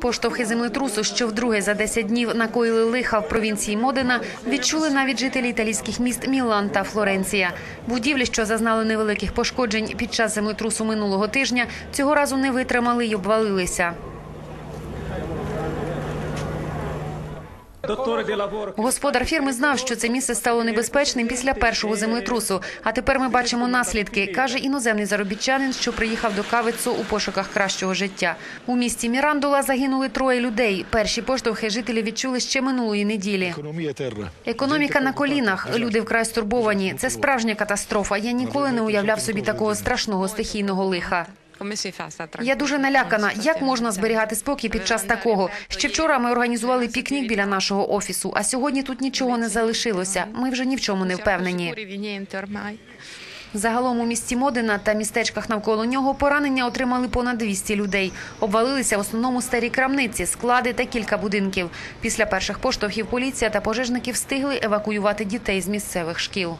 Поштовхи землетрусу, що вдруге за 10 днів накоїли лиха в провінції Модена, відчули навіть жителі італійських міст Мілан та Флоренція. Будівлі, що зазнали невеликих пошкоджень під час землетрусу минулого тижня, цього разу не витримали й обвалилися. Господар фірми знав, що це місце стало небезпечним після першого землетрусу. А тепер ми бачимо наслідки, каже іноземний заробітчанин, що приїхав до Кавицу у пошуках кращого життя. У місті Мірандула загинули троє людей. Перші поштовхи жителі відчули ще минулої неділі. Економіка на колінах. Люди вкрай стурбовані. Це справжня катастрофа. Я ніколи не уявляв собі такого страшного стихійного лиха. Я дуже налякана. Як можна зберігати спокій під час такого? Ще вчора ми організували пікнік біля нашого офісу, а сьогодні тут нічого не залишилося. Ми вже ні в чому не впевнені. Загалом у місті Модена та містечках навколо нього поранення отримали понад 200 людей. Обвалилися в основному старі крамниці, склади та кілька будинків. Після перших поштовхів поліція та пожежники встигли евакуювати дітей з місцевих шкіл.